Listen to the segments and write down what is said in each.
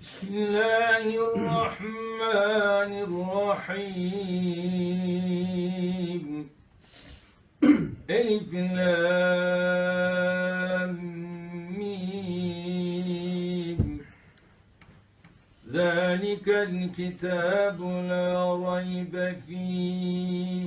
بسم الله الرحمن الرحيم ألف لام ذلك الكتاب لا ريب فيه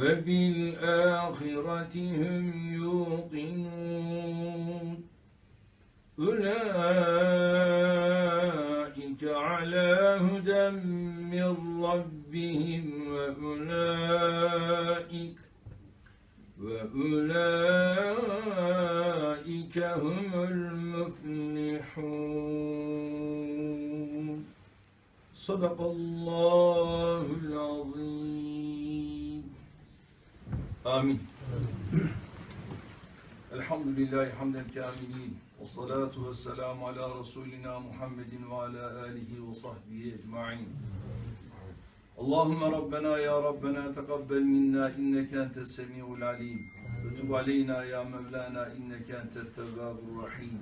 وبالآخرة هم يوقنون. أولئك على هدى من ربهم وأولئك وأولئك هم المفلحون. صدق الله Amin. Elhamdülillahi hamden kamilin. Ve salatu ve selamu ala Resulina Muhammedin ve ala alihi ve sahbihi ecma'in. Allahümme Rabbena ya Rabbena tekabbel minna inneke entes semi'ul alim. Ve tub aleyna ya Mevlana inneke entet tevvabur rahim.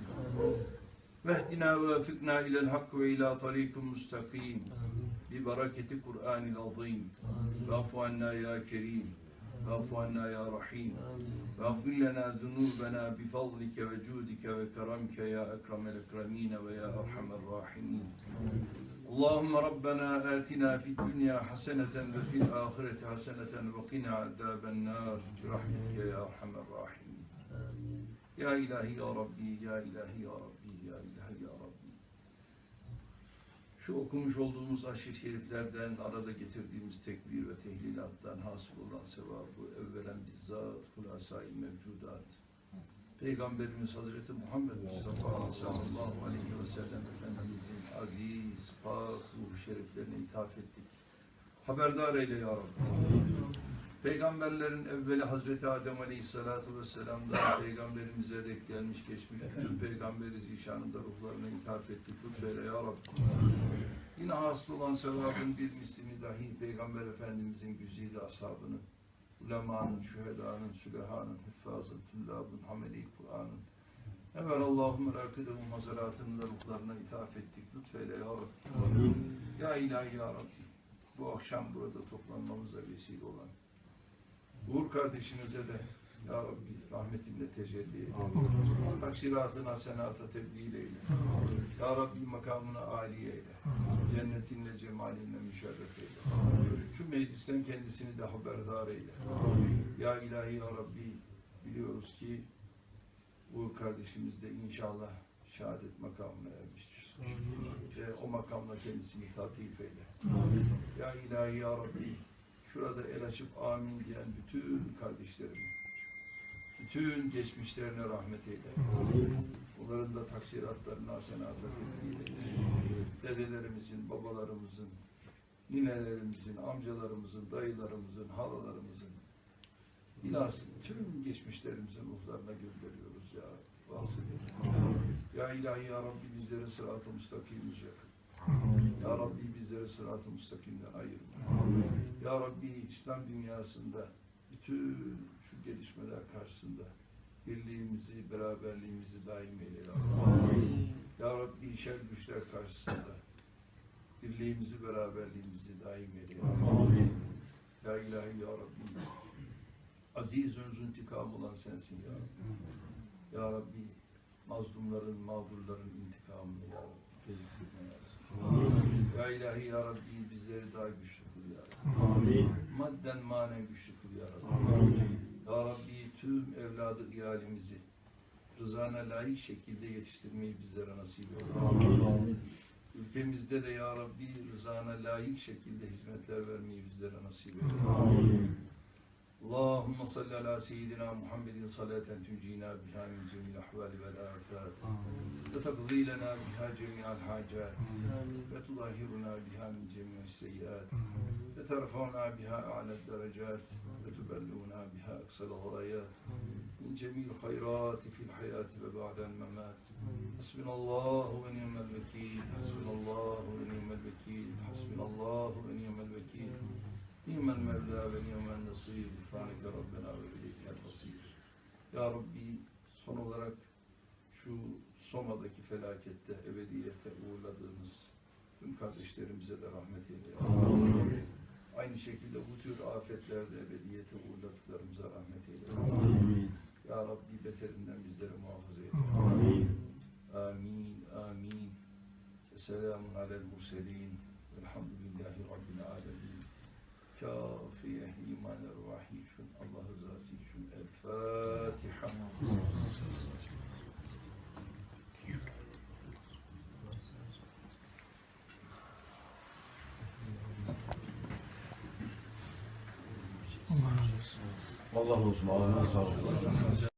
Vehdina ve fikna ilel hak ve ila tarikum müstakim. Bi bereketi Kur'anil azim. Ve afu anna ya kerim. واعف عنا يا رحيم. واغفر لنا ذنوبنا بفضلك وجودك وكرمك يا أكرم الأكرمين ويا أرحم الراحمين. اللهم ربنا آتنا في الدنيا حسنة وفي الآخرة حسنة وقنا عذاب النار. برحمتك يا أرحم الراحمين. يا إلهي يا ربي يا إلهي يا ربي يا إلهي. Şu okumuş olduğumuz aşırı şeriflerden arada getirdiğimiz tekbir ve tehlilattan hasıl olan sevabı evvelen bizzat hulasai mevcudat Peygamberimiz Hazreti Muhammed Mustafa sallallahu aleyhi ve sellem Efendimizin aziz, pak, şeriflerine ithaf ettik. Haberdar eyle ya Rabbi. Peygamberlerin evveli Hazreti Adem Aleyhisselatü Vesselam'dan peygamberimize dek gelmiş geçmiş bütün peygamberi zişanında ruhlarına ithaf ettik. Lütfeyle ya Rabbi. Yine hasıl olan sevabın bir mislini dahi Peygamber Efendimizin güzide ashabını, ulemanın, şühedanın, sülehanın, hüffazın, tüllabın, hameli Kur'an'ın, evvel Allahümme rakidehum hazaratının ruhlarına ithaf ettik. Lütfeyle ya Rabbi. Ya ilahi ya Rabbi. Bu akşam burada toplanmamıza vesile olan Uğur kardeşimize de Ya Rabbi rahmetinle tecelli eyle. Taksiratın hasenata tebdil eyle. Ya Rabbi makamına âliye eyle. Cennetinle cemalinle müşerref eyle. Şu meclisten kendisini de haberdar eyle. Ya ilahi ya Rabbi biliyoruz ki Uğur kardeşimiz de inşallah şehadet makamına ermiştir. Ve o makamla kendisini tatif eyle. Ya ilahi ya Rabbi şurada el açıp amin diyen bütün kardeşlerime, bütün geçmişlerine rahmet eyle. Onların da taksiratlarına hasenata eyle. Dedelerimizin, babalarımızın, ninelerimizin, amcalarımızın, dayılarımızın, halalarımızın, ilahsı tüm geçmişlerimizin ruhlarına gönderiyoruz ya. Vasıl. Ya ilahi ya Rabbi bizlere sırat-ı müstakimimizi yakın. Bizleri sırat-ı müstakimden ayırma. Ya Rabbi İslam dünyasında bütün şu gelişmeler karşısında birliğimizi, beraberliğimizi daim eyle ya Rabbi. Ya Rabbi şer güçler karşısında birliğimizi, beraberliğimizi daim eyle ya Rabbi. Ya ilahi ya Rabbi aziz özün intikam olan sensin ya Rabbi. Ya Rabbi mazlumların, mağdurların intikamını ya Rabbi geciktirme ya Rabbi. Ya ilahi ya Rabbi bizleri daha güçlü kıl ya Rabbi. Madden manen güçlü kıl ya Rabbi. Ya Rabbi tüm evladı iyalimizi rızana layık şekilde yetiştirmeyi bizlere nasip eyle. Ülkemizde de ya Rabbi rızana layık şekilde hizmetler vermeyi bizlere nasip eyle. اللهم صل على سيدنا محمد صلاة تنجينا بها من جميع الأحوال والآفات. وتقضي لنا بها جميع الحاجات. وتظاهرنا بها من جميع السيئات. وترفعنا بها أعلى الدرجات. وتبلغنا بها أقصى الغايات. من جميع الخيرات في الحياة وبعد الممات. حسبنا الله ونعم الوكيل. حسبنا الله ونعم الوكيل. حسبنا الله ونعم الوكيل. Ni'mel mevla ve ni'mel nasir. Fâneke Rabbena ve ileykel basir. Ya Rabbi son olarak şu Soma'daki felakette ebediyete uğurladığımız tüm kardeşlerimize de rahmet eyle. Amin. Aynı şekilde bu tür afetlerde ebediyete uğurladıklarımıza rahmet eyle. Amin. Ya Rabbi beterinden bizleri muhafaza eyle. Amin. Amin. Amin. Selamun alel murselin. Elhamdülillahi Rabbil alemin. Kafi ehli iman ervahi için, Allah rızası için. El Fatiha. Allah olsun. Ağzına sağlık.